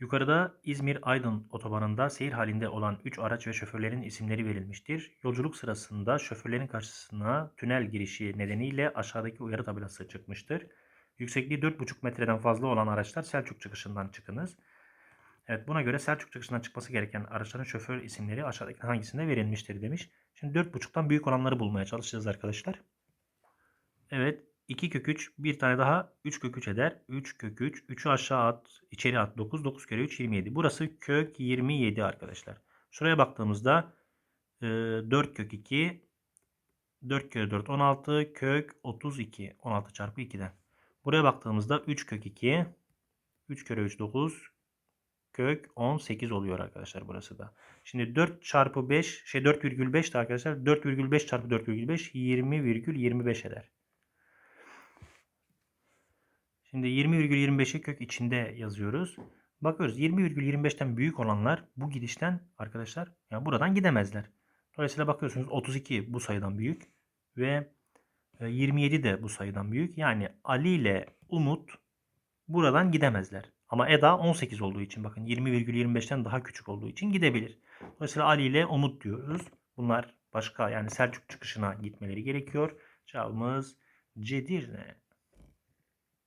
Yukarıda İzmir-Aydın otobanında seyir halinde olan 3 araç ve şoförlerin isimleri verilmiştir. Yolculuk sırasında şoförlerin karşısına tünel girişi nedeniyle aşağıdaki uyarı tabelası çıkmıştır. Yüksekliği 4,5 metreden fazla olan araçlar Selçuk çıkışından çıkınız. Evet buna göre Selçuk çıkışından çıkması gereken araçların şoför isimleri aşağıdaki hangisinde verilmiştir demiş. Şimdi 4,5'tan büyük olanları bulmaya çalışacağız arkadaşlar. Evet 2 kök 3 bir tane daha 3 kök 3 eder. 3 kök 3 3'ü aşağı at içeri at 9 9 kere 3 27. Burası kök 27 arkadaşlar. Şuraya baktığımızda e, 4 kök 2 4 kere 4 16 kök 32 16 çarpı 2'den. Buraya baktığımızda 3 kök 2 3 kere 3 9 kök 18 oluyor arkadaşlar burası da. Şimdi 4 çarpı 5 şey 4,5 de arkadaşlar 4,5 çarpı 4,5 20,25 eder. Şimdi 20,25'i kök içinde yazıyoruz. Bakıyoruz 20,25'ten büyük olanlar bu gidişten arkadaşlar yani buradan gidemezler. Dolayısıyla bakıyorsunuz 32 bu sayıdan büyük ve e, 27 de bu sayıdan büyük. Yani Ali ile Umut buradan gidemezler. Ama Eda 18 olduğu için bakın 20,25'ten daha küçük olduğu için gidebilir. Dolayısıyla Ali ile Umut diyoruz. Bunlar başka yani Selçuk çıkışına gitmeleri gerekiyor. Cevabımız Cedirne.